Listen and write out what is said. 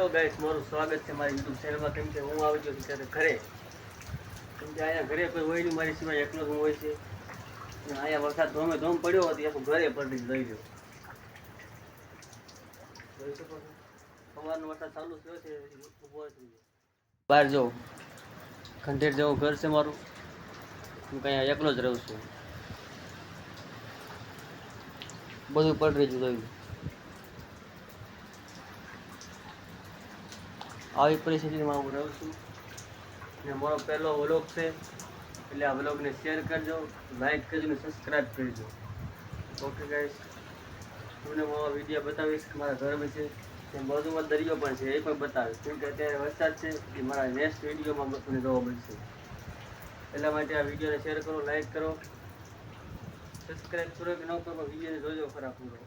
Hello guys, મારું સ્વાગત છે મારી યુટ્યુબ ચેનલમાં કેમ કે હું આવી ગયો ત્યારે ઘરે. કેમ કે અહીંયા ઘરે કોઈ હોય નહીં, મારી સિવાય એકલો જ હું હોય છે. અને અહીંયા વરસાદ ધોમે ધોમ પડ્યો હતો આખું ઘરે પડી લઈ ગયો. સવારનો વરસાદ ચાલુ થયો છે જ. બહાર જાઉં ખંડેર જેવું ઘર છે મારું. હું કઈ એકલો જ રહું છું. બધું પડી રહ્યું. આવી પરિસ્થિતિમાં હું રહું છું. ને મારો પહેલો વ્લોગ છે, એટલે આ વ્લોગને શેર કરજો લાઈક કરજો ને સબસ્ક્રાઈબ કરજો. ઓકે ગાઈસ તમને હું આ વીડિયો બતાવીશ કે મારા ઘર વિશે. તે બાજુમાં દરિયો પણ છે, એ પણ બતાવીશ. કેમ કે અત્યારે વરસાદ છે, એ મારા નેક્સ્ટ વિડીયોમાં તમને જોવા મળશે. એટલા માટે આ વિડીયોને શેર કરો લાઈક કરો. સબસ્ક્રાઈબ કરો કે ન કરો વિડીયોને જોજો ખરા પૂરો.